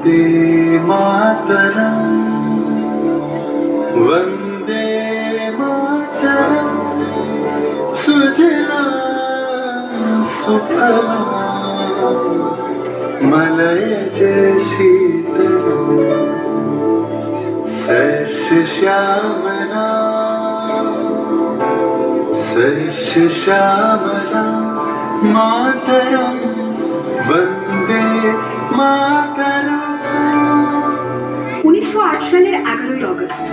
वन्दे मातरम् वन्दे मातरम् सुजला सुफला मलयज शीतल सश्यामला सश्यामला मातरम् वन्दे मातरम् সালের এগারোই অগস্ট।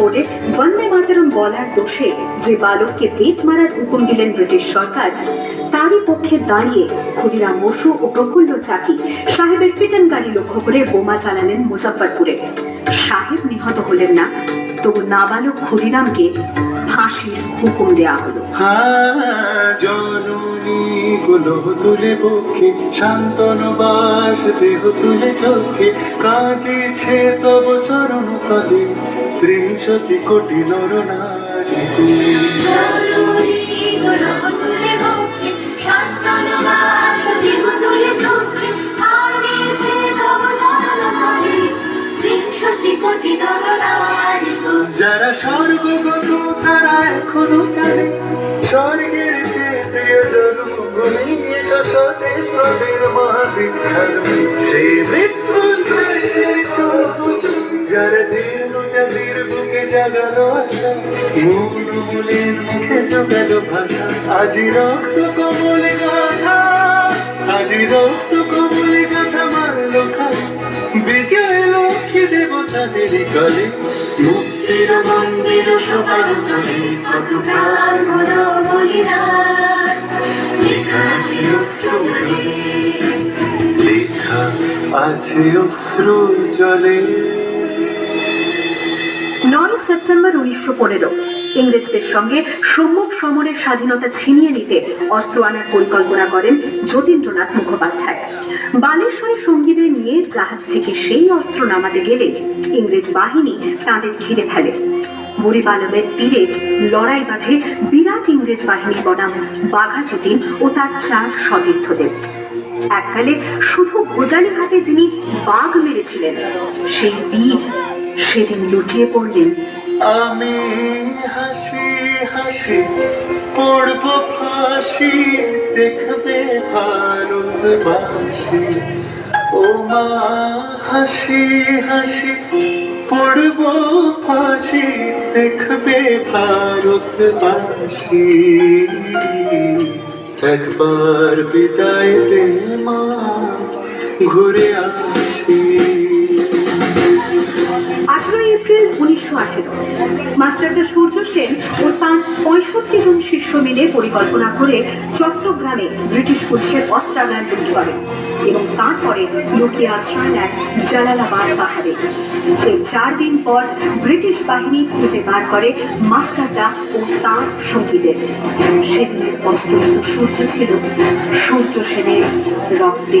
কিংসফোর্ডে বন্দে মাতরম বলার দোষে যে বালককে বেত মারার হুকুম দিলেন ব্রিটিশ সরকার, তারই পক্ষে দাঁড়িয়ে ক্ষুদিরাম বসু ও প্রফুল্ল চাকি সাহেবের ফিটন গাড়ি লক্ষ্য করে বোমা চালালেন মুজাফরপুরে সাহেব নিহত হলেন না, তবু নাবালক ক্ষুদিরামকে ফাঁসির হুকুম দেয়া হলো। জননী গুলো তুলে পক্ষে, শান্তন বাস দেহ তুলে চোখে কাঁদিছে তব চরণ তলে। ত্রিংশতি কোটি নর নারী যারা স্বর্গগত তারা এখনও জানে স্বর্গের যে প্রিয় জন্মভূমি স্বদেশ প্রদের মহাদীক্ষার সে মৃত্যুঞ্জয়ের বুকে জাগালো আশা মূল মূলের মুখে জোগালো ভাষা। আজি রক্ত কমলে গাথা, আজি রক্ত কমলে গাথা মারলো লেখা আছে অশ্রু জলে। নয় সেপ্টেম্বর উনিশশো পনেরো। ইংরেজদের সঙ্গে সম্মুখ সমরের স্বাধীনতা ছিনিয়ে নিতে অস্ত্র আনার পরিকল্পনা করেন যতীন্দ্রনাথ মুখোপাধ্যায়। বালেশ্বরে সঙ্গীদের নিয়ে জাহাজ থেকে সেই অস্ত্র নামাতে গেলে ইংরেজ বাহিনী তাদের ঘিরে ফেলে। বুড়িবালমের তীরে লড়াই বাঁধে বিরাট ইংরেজ বাহিনী বনাম বাঘা যতীন ও তার চার সতীর্থদের। এককালে শুধু ভোজালি হাতে যিনি বাঘ মেরেছিলেন, সেই বীর সেদিন লুটিয়ে পড়লেন আমি হাসি হাসি পড়ব ফাঁসি, দেখবে ভারতবাসী ও মা, হাসি হাসি পড়ব ফাঁসি, দেখবে ভারতবাসী একবার বিদায় দে মা, ঘুরে আসি। এপ্রিল উনিশশো আঠেরো। মাস্টারদা সূর্য সেন ও তাঁর পঁয়ষট্টি জন শিষ্য মিলে পরিকল্পনা করে চট্টগ্রামে ব্রিটিশ পুলিশের অস্ত্রাগার লুট করে এবং তারপরে লুকিয়ে আশ্রয় নেয় জালালাবাদ পাহাড়ে। এর চার দিন পর ব্রিটিশ বাহিনী খুঁজে বার করে মাস্টারদা ও তাঁর সঙ্গীদের। সেদিনের অস্তমিত সূর্য ছিল সূর্য সেনের রক্তে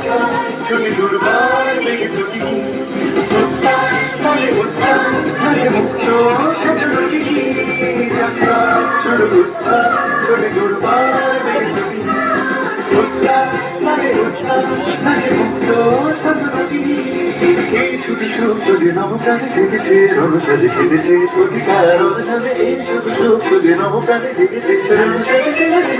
যে নবপ্রাণে জেগেছে রণসাজে সেজেছে অধিকার অনশনে এই শুধু সত্য যে নবপ্রাণে জেগেছে রণসাজে সেজেছে